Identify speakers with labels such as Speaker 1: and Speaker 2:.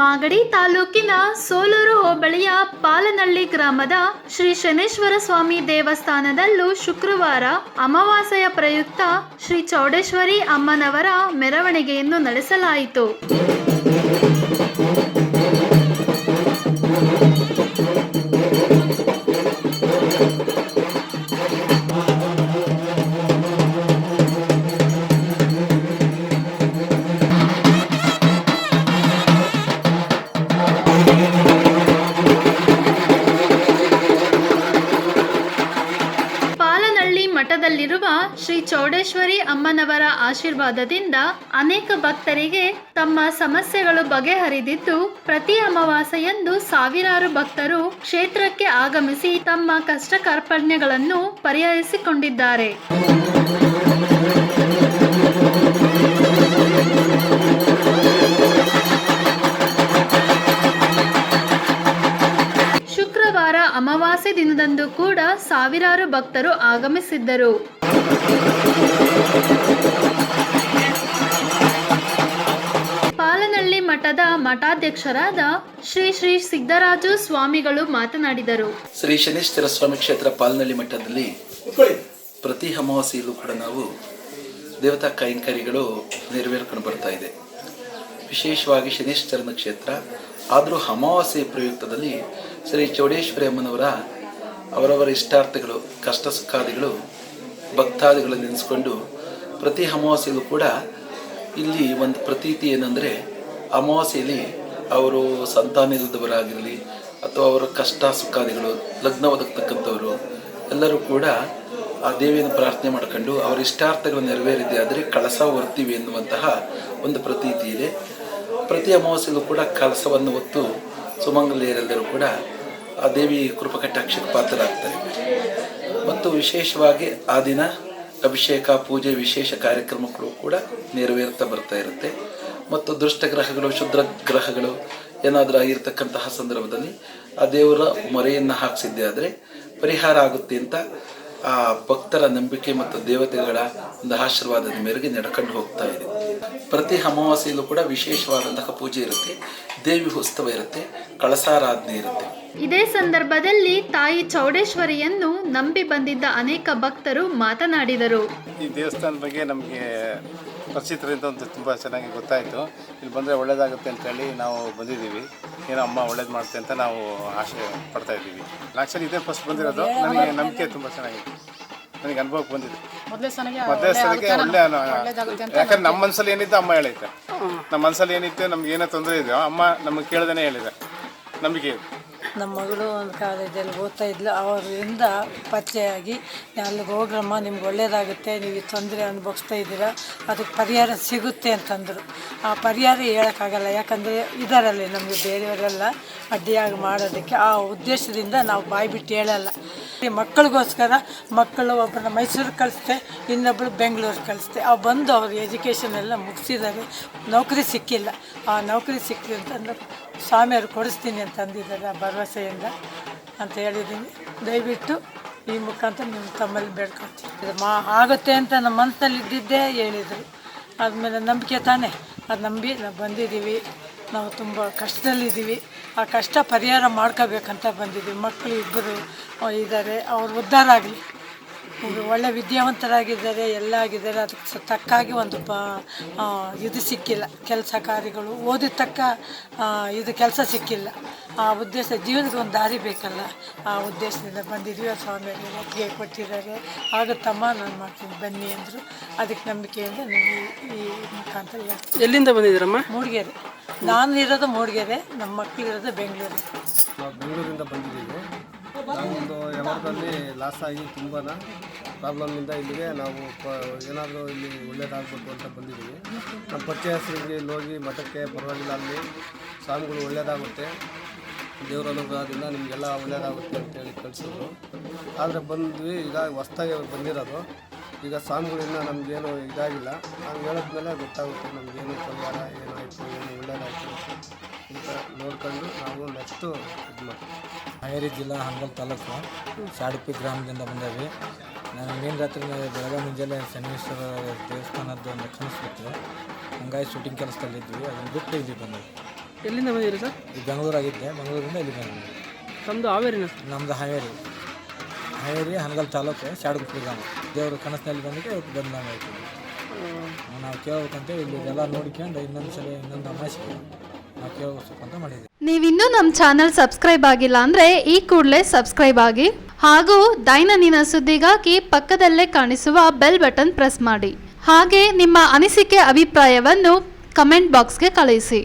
Speaker 1: ಮಾಗಡಿ ತಾಲೂಕಿನ ಸೋಲೂರು ಹೋಬಳಿಯ ಪಾಲನಹಳ್ಳಿ ಗ್ರಾಮದ ಶ್ರೀ ಶನೇಶ್ವರ ಸ್ವಾಮಿ ದೇವಸ್ಥಾನದಲ್ಲೂ ಶುಕ್ರವಾರ ಅಮಾವಾಸ್ಯೆಯ ಪ್ರಯುಕ್ತ ಶ್ರೀ ಚೌಡೇಶ್ವರಿ ಅಮ್ಮನವರ ಮೆರವಣಿಗೆಯನ್ನು ನಡೆಸಲಾಯಿತು. ಪಾಲನಹಳ್ಳಿ ಮಠದಲ್ಲಿರುವ ಶ್ರೀ ಚೌಡೇಶ್ವರಿ ಅಮ್ಮನವರ ಆಶೀರ್ವಾದದಿಂದ ಅನೇಕ ಭಕ್ತರಿಗೆ ತಮ್ಮ ಸಮಸ್ಯೆಗಳು ಬಗೆಹರಿದಿದ್ದು, ಪ್ರತಿ ಅಮಾವಾಸ್ಯೆಯಂದು ಸಾವಿರಾರು ಭಕ್ತರು ಕ್ಷೇತ್ರಕ್ಕೆ ಆಗಮಿಸಿ ತಮ್ಮ ಕಷ್ಟ ಕಾರ್ಪಣ್ಯಗಳನ್ನು ಪರಿಹರಿಸಿಕೊಂಡಿದ್ದಾರೆ ಶುಕ್ರವಾರ ಅಮಾವಾಸ್ಯೆ ದಿನದಂದು ಕೂಡ ಸಾವಿರಾರು ಭಕ್ತರು ಆಗಮಿಸಿದ್ದರು. ಪಾಲನಹಳ್ಳಿ ಮಠದ ಮಠಾಧ್ಯಕ್ಷರಾದ ಶ್ರೀ ಶ್ರೀ ಸಿದ್ದರಾಜು ಸ್ವಾಮಿಗಳು ಮಾತನಾಡಿದರು.
Speaker 2: ಶ್ರೀ ಶನೇಶ್ವರ ಸ್ವಾಮಿ ಕ್ಷೇತ್ರ ಪಾಲನಹಳ್ಳಿ ಮಠದಲ್ಲಿ ಪ್ರತಿ ಅಮಾವಾಸ್ಯೆಯಲ್ಲೂ ಕೂಡ ನಾವು ದೇವತಾ ಕೈಂಕರಿಗಳು ನೆರವೇರ್ಕೊಂಡು ಬರ್ತಾ ಇದೆ. ವಿಶೇಷವಾಗಿ ಶನೀಶ್ಚರನ ಕ್ಷೇತ್ರ, ಆದರೂ ಅಮಾವಾಸ್ಯೆ ಪ್ರಯುಕ್ತದಲ್ಲಿ ಶ್ರೀ ಚೌಡೇಶ್ವರಿ ಅಮ್ಮನವರ ಅವರವರ ಇಷ್ಟಾರ್ಥಗಳು, ಕಷ್ಟ ಸುಖಾದಿಗಳು ಭಕ್ತಾದಿಗಳು ನೆನೆಸ್ಕೊಂಡು ಪ್ರತಿ ಅಮಾವಾಸ್ಯೆಗೂ ಕೂಡ ಇಲ್ಲಿ ಒಂದು ಪ್ರತೀತಿ ಏನಂದರೆ ಅಮಾವಾಸ್ಯೆಯಲ್ಲಿ ಅವರು ಸಂತಾನದವರಾಗಿರಲಿ ಅಥವಾ ಅವರ ಕಷ್ಟ ಸುಖಾದಿಗಳು, ಲಗ್ನ ಒದಗ್ತಕ್ಕಂಥವರು ಎಲ್ಲರೂ ಕೂಡ ಆ ದೇವಿಯನ್ನು ಪ್ರಾರ್ಥನೆ ಮಾಡ್ಕೊಂಡು ಅವರ ಇಷ್ಟಾರ್ಥಗಳು ನೆರವೇರಿದೆ ಆದರೆ ಕಳಸ ಹೊರ್ತೀವಿ ಎನ್ನುವಂತಹ ಒಂದು ಪ್ರತೀತಿ ಇದೆ. ಪ್ರತಿ ಅಮಾವಾಸ್ಯೆಗೂ ಕೂಡ ಕಳಸವನ್ನು ಹೊತ್ತು ಸುಮಂಗಲಿಯರೆಲ್ಲರೂ ಕೂಡ ಆ ದೇವಿ ಕೃಪಕಟಾಕ್ಷಕ್ಕೆ ಪಾತ್ರರಾಗ್ತಾರೆ. ಮತ್ತು ವಿಶೇಷವಾಗಿ ಆ ದಿನ ಅಭಿಷೇಕ, ಪೂಜೆ, ವಿಶೇಷ ಕಾರ್ಯಕ್ರಮಗಳು ಕೂಡ ನೆರವೇರ್ತಾ ಬರ್ತಾ ಇರುತ್ತೆ. ಮತ್ತು ದುಷ್ಟ ಗ್ರಹಗಳು ಶುದ್ಧ ಗ್ರಹಗಳು ಏನಾದರೂ ಆಗಿರ್ತಕ್ಕಂತಹ ಸಂದರ್ಭದಲ್ಲಿ ಆ ದೇವರ ಮೊರೆಯನ್ನು ಹಾಕಿಸಿದ್ದೆ ಆದರೆ ಪರಿಹಾರ ಆಗುತ್ತೆ ಅಂತ ಆ ಭಕ್ತರ ನಂಬಿಕೆ ಮತ್ತು ದೇವತೆಗಳ ಒಂದು ಆಶೀರ್ವಾದದ ಮೇರೆಗೆ ನಡ್ಕೊಂಡು ಹೋಗ್ತಾ ಇದೆ. ಪ್ರತಿ ಅಮಾವಾಸ್ಯೆಯಲ್ಲೂ ಕೂಡ ವಿಶೇಷವಾದಂತಹ ಪೂಜೆ ಇರುತ್ತೆ. ದೇವಿ ಉತ್ಸವ ಇರುತ್ತೆ. ಕಳಸಾರಾಧನೆ ಇರುತ್ತೆ.
Speaker 1: ಇದೇ ಸಂದರ್ಭದಲ್ಲಿ ತಾಯಿ ಚೌಡೇಶ್ವರಿಯನ್ನು ನಂಬಿ ಬಂದಿದ್ದ ಅನೇಕ ಭಕ್ತರು ಮಾತನಾಡಿದರು.
Speaker 3: ಈ ದೇವಸ್ಥಾನದ ಬಗ್ಗೆ ನಮಗೆ ಪರಿಚಿತರಿಂದ ಒಂದು ತುಂಬ ಚೆನ್ನಾಗಿ ಗೊತ್ತಾಯಿತು. ಇಲ್ಲಿ ಬಂದರೆ ಒಳ್ಳೇದಾಗುತ್ತೆ ಅಂತೇಳಿ ನಾವು ಬಂದಿದ್ದೀವಿ. ಏನೋ ಅಮ್ಮ ಒಳ್ಳೇದು ಮಾಡುತ್ತೆ ಅಂತ ನಾವು ಆಶೆ ಪಡ್ತಾ ಇದ್ದೀವಿ. ಆ್ಯಕ್ಚುಲಿ ಇದೇ ಫಸ್ಟ್ ಬಂದಿರೋದು. ನನಗೆ ನಂಬಿಕೆ ತುಂಬ ಚೆನ್ನಾಗಿತ್ತು ನನಗೆ ಅನುಭವಕ್ಕೆ ಬಂದಿದೆ.
Speaker 4: ಮೊದಲೇ
Speaker 3: ಸಲಕ್ಕೆ ಒಳ್ಳೆ ಯಾಕಂದ್ರೆ ನಮ್ಮ ಮನಸ್ಸಲ್ಲಿ ಏನಿತ್ತು ಅಮ್ಮ ಹೇಳೈತೆ ನಮ್ಮ ಮನಸ್ಸಲ್ಲಿ ಏನಿತ್ತು ನಮ್ಗೆ ಏನೋ ತೊಂದರೆ ಇದೆಯೋ ಅಮ್ಮ ನಮಗೆ ಕೇಳ್ದೇ ಹೇಳಿದೆ. ನಂಬಿಕೆ ಇದೆ.
Speaker 4: ನಮ್ಮ ಮಗಳು ಒಂದು ಕಾಲೇಜಲ್ಲಿ ಓದ್ತಾ ಇದ್ಲು. ಅವರಿಂದ ಪರಿಚಯವಾಗಿ ಅಲ್ಲಿಗೆ ಹೋಗ್ರಮ್ಮ, ನಿಮ್ಗೆ ಒಳ್ಳೆಯದಾಗುತ್ತೆ ನೀವು ತೊಂದರೆ ಅನುಭವಿಸ್ತಾ ಇದ್ದೀರಾ, ಅದಕ್ಕೆ ಪರಿಹಾರ ಸಿಗುತ್ತೆ ಅಂತಂದರು. ಆ ಪರಿಹಾರ ಹೇಳೋಕ್ಕಾಗಲ್ಲ, ಯಾಕಂದರೆ ಇದರಲ್ಲಿ ನಮಗೆ ಬೇರೆಯವರೆಲ್ಲ ಅಡ್ಡಿಯಾಗಿ ಮಾಡೋದಕ್ಕೆ ಆ ಉದ್ದೇಶದಿಂದ ನಾವು ಬಾಯಿ ಬಿಟ್ಟು ಹೇಳಲ್ಲ. ಮಕ್ಕಳಿಗೋಸ್ಕರ ಮಕ್ಕಳು ಒಬ್ಬರನ್ನ ಮೈಸೂರಿಗೆ ಕಳಿಸ್ತೆ ಇನ್ನೊಬ್ಬರು ಬೆಂಗಳೂರು ಕಳಿಸ್ತೆ. ಅವು ಬಂದು ಅವ್ರ ಎಜುಕೇಷನ್ ಎಲ್ಲ ಮುಗಿಸಿದ್ದಾರೆ. ನೌಕರಿ ಸಿಕ್ಕಿಲ್ಲ. ಆ ನೌಕರಿ ಸಿಕ್ಕಲಿ ಅಂತಂದ್ರೆ ಸ್ವಾಮಿಯವರು ಕೊಡಿಸ್ತೀನಿ ಅಂತ ಅಂದಿದ್ದಾರೆ ಆ ಭರವಸೆಯಿಂದ ಅಂತ ಹೇಳಿದ್ದೀನಿ. ದಯವಿಟ್ಟು ಈ ಮುಖಾಂತರ ನಿಮ್ಮ ತಮ್ಮಲ್ಲಿ ಬೇಡ್ಕೊಳ್ತೀನಿ. ಮಾ ಆಗುತ್ತೆ ಅಂತ ನಮ್ಮ ಮನಸ್ಸಲ್ಲಿ ಇದ್ದಿದ್ದೇ ಹೇಳಿದರು. ಆದಮೇಲೆ ನಂಬಿಕೆ ತಾನೇ. ಅದು ನಂಬಿ ನಾವು ಬಂದಿದ್ದೀವಿ. ನಾವು ತುಂಬ ಕಷ್ಟದಲ್ಲಿದ್ದೀವಿ. ಆ ಕಷ್ಟ ಪರಿಹಾರ ಮಾಡ್ಕೋಬೇಕಂತ ಬಂದಿದ್ದೀವಿ. ಮಕ್ಕಳು ಇಬ್ಬರು ಇದ್ದಾರೆ. ಅವ್ರು ಉದ್ಧಾರ ಆಗಲಿ. ಒಳ್ಳೆ ವಿದ್ಯಾವಂತರಾಗಿದ್ದಾರೆ ಎಲ್ಲ ಆಗಿದ್ದಾರೆ ಅದಕ್ಕೆ ಸ- ತಕ್ಕಾಗಿ ಒಂದು ಪ ಇದು ಸಿಕ್ಕಿಲ್ಲ. ಕೆಲಸ ಕಾರ್ಯಗಳು ಓದಿದ ತಕ್ಕ ಇದು ಕೆಲಸ ಸಿಕ್ಕಿಲ್ಲ. ಆ ಉದ್ದೇಶ ಜೀವನಕ್ಕೆ ಒಂದು ದಾರಿ ಬೇಕಲ್ಲ. ಆ ಉದ್ದೇಶದಿಂದ ಬಂದಿದ್ವಿ ಆ ಸ್ವಾಮಿಯವರು ಒಪ್ಪಿಗೆ ಕೊಟ್ಟಿದ್ದಾರೆ. ಆಗುತ್ತಮ್ಮ ನಾನು ಮಾಡ್ತೀನಿ ಬನ್ನಿ ಅಂದರು. ಅದಕ್ಕೆ ನಂಬಿಕೆಯಿಂದ ನೀವು ಈ ಮುಖಾಂತರ ಹೇಳ್ತೀನಿ.
Speaker 5: ಎಲ್ಲಿಂದ ಬಂದಿದ್ದೀರಮ್ಮ?
Speaker 4: ಮೂಡಿಗೆರೆ. ನಾನು ಇರೋದು ಮೂಡಿಗೆರೆ ನಮ್ಮ ಮಕ್ಕಳು ಇರೋದು ಬೆಂಗಳೂರು.
Speaker 6: ಬೆಂಗಳೂರಿಂದ ಬಂದಿದ್ದೀವಿ. ನಾವೊಂದು ವ್ಯವಹಾರದಲ್ಲಿ ಲಾಸ್ ಆಗಿ ತುಂಬಾ ಪ್ರಾಬ್ಲಮ್ನಿಂದ ಇಲ್ಲಿಗೆ ನಾವು ಪ ಏನಾದರೂ ಇಲ್ಲಿ ಒಳ್ಳೇದಾಗಬೇಕು ಅಂತ ಬಂದಿದ್ದೀವಿ. ನಮ್ಮ ಪರಿಚಯಸ್ಥರಿಗೆ ಇಲ್ಲಿ ಹೋಗಿ ಮಠಕ್ಕೆ ಪರವಾಗಿಲ್ಲ ಅಲ್ಲಿ ಸ್ವಾಮಿಗಳು ಒಳ್ಳೇದಾಗುತ್ತೆ. ದೇವರ ಅನುಗ್ರಹದಿಂದ ನಿಮಗೆಲ್ಲ ಒಳ್ಳೇದಾಗುತ್ತೆ ಅಂತೇಳಿ ಕಳಿಸಿದ್ರು. ಆದರೆ ಬಂದ್ವಿ, ಈಗ ಹೊಸ್ದಾಗಿ ಅವ್ರು ಬಂದಿರೋದು. ಈಗ ಸ್ವಾಮಿಗಳಿಂದ ನಮಗೇನು ಇದಾಗಿಲ್ಲ. ನಾವು ಹೇಳಿದ್ಮೇಲೆ ಗೊತ್ತಾಗುತ್ತೆ ನಮಗೇನು ಪರಿಹಾರ ಏನಾಯಿತು ಏನು ಒಳ್ಳೇದಾಯಿತು ಅಂತ. ನೋಡ್ಕೊಂಡು ನಾವು ನೆಕ್ಸ್ಟು ಇದು ಮಾಡ್ತೀವಿ.
Speaker 7: ಹಾವೇರಿ ಜಿಲ್ಲಾ ಹಂಗಲ್ ತಾಲೂಕು ಶಾಡುಪಿ ಗ್ರಾಮದಿಂದ ಬಂದೇವಿ. ನಾನು ಮೇನ್ ರಾತ್ರಿ ಬೆಳಗ್ಗೆ ಮುಂಜಾನೆ ಶನೇಶ್ವರ ದೇವಸ್ಥಾನದ್ದು ಒಂದು ಕನಸು ಬಿತ್ತು ಹಂಗಾಗಿ ಶೂಟಿಂಗ್ ಕೆಲಸದಲ್ಲಿದ್ವಿ ಅದನ್ನು ಬಿಟ್ಟು ಇಲ್ಲಿ ಬಂದ್ವಿ.
Speaker 5: ಎಲ್ಲಿಂದ ಬಂದಿರಿ ಸರ್?
Speaker 7: ಈ ಬೆಂಗಳೂರಾಗಿದ್ದೆ. ಬೆಂಗಳೂರಿಂದ ಇಲ್ಲಿ ಬಂದ್ವಿ.
Speaker 5: ನಮ್ಮದು ಹಾವೇರಿನ
Speaker 7: ನಮ್ಮದು ಹಾವೇರಿ. ಹಾವೇರಿ ಹನಗಲ್ ತಾಲೂಕು ಶಾಡಗುಪ್ಪಿ ಗ್ರಾಮ. ದೇವರು ಕನಸಿನಲ್ಲಿ ಬಂದಿದ್ದೆ ಇವತ್ತು ಬಂದು ನಾವು ಹೇಳ್ತೀವಿ ನಾವು ಕೇಳಬೇಕಂತ ಇಲ್ಲಿ ಎಲ್ಲ ನೋಡ್ಕೊಂಡು ಇನ್ನೊಂದು ಸಲ ಇನ್ನೊಂದು ಅಮಾಸಿಗೆ ನಾವು ಕೇಳ್ಬೇಕಂತ ಮಾಡಿದ್ವಿ
Speaker 1: ನೀವಿನ್ನೂ ನಮ್ಮ ಚಾನಲ್ ಸಬ್ಸ್ಕ್ರೈಬ್ ಆಗಿಲ್ಲ ಅಂದರೆ ಈ ಕೂಡಲೇ ಸಬ್ಸ್ಕ್ರೈಬ್ ಆಗಿ ಹಾಗೂ ದೈನಂದಿನ ಸುದ್ದಿಗಾಗಿ ಪಕ್ಕದಲ್ಲೇ ಕಾಣಿಸುವ ಬೆಲ್ ಬಟನ್ ಪ್ರೆಸ್ ಮಾಡಿ. ಹಾಗೆ ನಿಮ್ಮ ಅನಿಸಿಕೆ, ಅಭಿಪ್ರಾಯವನ್ನು ಕಮೆಂಟ್ ಬಾಕ್ಸ್ಗೆ ಕಳುಹಿಸಿ